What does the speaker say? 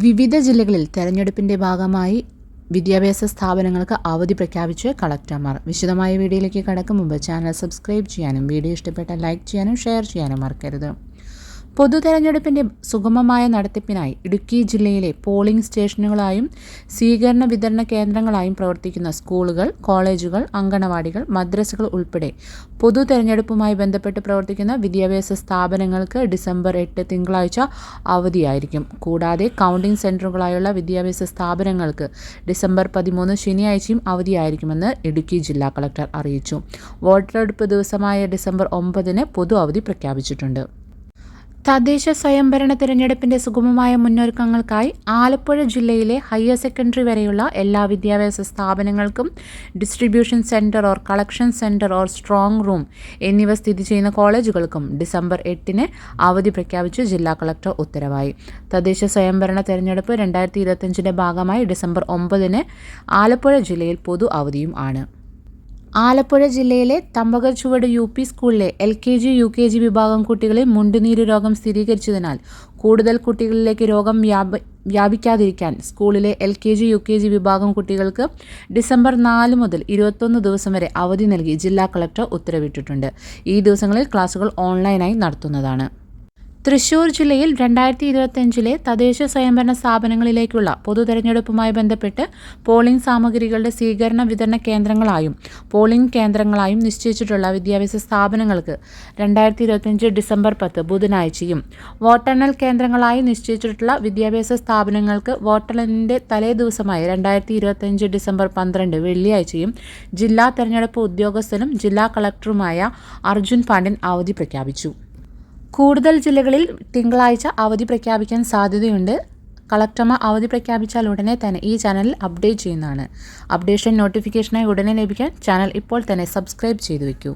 വിവിധ ജില്ലകളിൽ തെരഞ്ഞെടുപ്പിന്റെ ഭാഗമായി വിദ്യാഭ്യാസ സ്ഥാപനങ്ങൾക്ക് അവധി പ്രഖ്യാപിച്ച് കളക്ടർമാർ. വിശദമായ വീഡിയോയിലേക്ക് കടക്കും. മുമ്പ് ചാനൽ സബ്സ്ക്രൈബ് ചെയ്യാനും വീഡിയോ ഇഷ്ടപ്പെട്ട ലൈക്ക് ചെയ്യാനും ഷെയർ ചെയ്യാനും മറക്കരുത്. പൊതു തെരഞ്ഞെടുപ്പിന്റെ സുഗമമായ നടത്തിപ്പിനായി ഇടുക്കി ജില്ലയിലെ പോളിംഗ് സ്റ്റേഷനുകളായും സ്വീകരണ വിതരണ കേന്ദ്രങ്ങളായും പ്രവർത്തിക്കുന്ന സ്കൂളുകൾ കോളേജുകൾ അങ്കണവാടികൾ മദ്രസകൾ ഉൾപ്പെടെ പൊതു തെരഞ്ഞെടുപ്പുമായി ബന്ധപ്പെട്ട് പ്രവർത്തിക്കുന്ന വിദ്യാഭ്യാസ സ്ഥാപനങ്ങൾക്ക് ഡിസംബർ എട്ട് തിങ്കളാഴ്ച അവധിയായിരിക്കും. കൂടാതെ കൗണ്ടിംഗ് സെന്ററുകളായുള്ള വിദ്യാഭ്യാസ സ്ഥാപനങ്ങൾക്ക് ഡിസംബർ പതിമൂന്ന് ശനിയാഴ്ചയും അവധിയായിരിക്കുമെന്ന് ഇടുക്കി ജില്ലാ കളക്ടർ അറിയിച്ചു. വോട്ടെടുപ്പ് ദിവസമായ ഡിസംബർ ഒമ്പതിന് പൊതു അവധി പ്രഖ്യാപിച്ചിട്ടുണ്ട്. തദ്ദേശ സ്വയംഭരണ തിരഞ്ഞെടുപ്പിന്റെ സുഗമമായ മുന്നൊരുക്കങ്ങൾക്കായി ആലപ്പുഴ ജില്ലയിലെ ഹയർ സെക്കൻഡറി വരെയുള്ള എല്ലാ വിദ്യാഭ്യാസ സ്ഥാപനങ്ങൾക്കും distribution centre or collection centre or strong room എന്നിവ സ്ഥിതി ചെയ്യുന്ന കോളേജുകൾക്കും ഡിസംബർ എട്ടിന് അവധി പ്രഖ്യാപിച്ച് ജില്ലാ കളക്ടർ ഉത്തരവായി. തദ്ദേശ സ്വയംഭരണ തെരഞ്ഞെടുപ്പ് രണ്ടായിരത്തി ഇരുപത്തിയഞ്ചിന്റെ ഭാഗമായി ഡിസംബർ ഒമ്പതിന് ആലപ്പുഴ ജില്ലയിൽ പൊതു അവധിയും ആണ്. ആലപ്പുഴ ജില്ലയിലെ തമ്പകച്ചുവട് യു പി സ്കൂളിലെ L K G U K G വിഭാഗം കുട്ടികളിൽ മുണ്ടുനീര് രോഗം സ്ഥിരീകരിച്ചതിനാൽ കൂടുതൽ കുട്ടികളിലേക്ക് രോഗം വ്യാപ വ്യാപിക്കാതിരിക്കാൻ സ്കൂളിലെ L K G U K G വിഭാഗം കുട്ടികൾക്ക് ഡിസംബർ നാല് മുതൽ ഇരുപത്തൊന്ന് ദിവസം വരെ അവധി നൽകി ജില്ലാ കളക്ടർ ഉത്തരവിട്ടിട്ടുണ്ട്. ഈ ദിവസങ്ങളിൽ ക്ലാസുകൾ ഓൺലൈനായി നടത്തുന്നതാണ്. തൃശൂർ ജില്ലയിൽ രണ്ടായിരത്തി ഇരുപത്തിയഞ്ചിലെ തദ്ദേശ സ്വയംഭരണ സ്ഥാപനങ്ങളിലേക്കുള്ള പൊതു തെരഞ്ഞെടുപ്പുമായി ബന്ധപ്പെട്ട് പോളിംഗ് സാമഗ്രികളുടെ സ്വീകരണ വിതരണ കേന്ദ്രങ്ങളായും പോളിംഗ് കേന്ദ്രങ്ങളായും നിശ്ചയിച്ചിട്ടുള്ള വിദ്യാഭ്യാസ സ്ഥാപനങ്ങൾക്ക് രണ്ടായിരത്തി ഇരുപത്തിയഞ്ച് ഡിസംബർ പത്ത് ബുധനാഴ്ചയും വോട്ടെണ്ണൽ കേന്ദ്രങ്ങളായി നിശ്ചയിച്ചിട്ടുള്ള വിദ്യാഭ്യാസ സ്ഥാപനങ്ങൾക്ക് വോട്ടെണ്ണലിന്റെ തലേ ദിവസമായ രണ്ടായിരത്തി ഇരുപത്തിയഞ്ച് ഡിസംബർ പന്ത്രണ്ട് വെള്ളിയാഴ്ചയും ജില്ലാ തെരഞ്ഞെടുപ്പ് ഉദ്യോഗസ്ഥനും ജില്ലാ കളക്ടറുമായ അർജുൻ പാണ്ഡ്യൻ അവധി പ്രഖ്യാപിച്ചു. കൂടുതൽ ജില്ലകളിൽ തിങ്കളാഴ്ച അവധി പ്രഖ്യാപിക്കാൻ സാധ്യതയുണ്ട്. കളക്ടർമാർ അവധി പ്രഖ്യാപിച്ചാൽ ഉടനെ തന്നെ ഈ ചാനൽ അപ്ഡേറ്റ് ചെയ്യുന്നതാണ്. അപ്ഡേഷൻ നോട്ടിഫിക്കേഷനായി ഉടനെ ലഭിക്കാൻ ചാനൽ ഇപ്പോൾ തന്നെ സബ്സ്ക്രൈബ് ചെയ്തു വയ്ക്കൂ.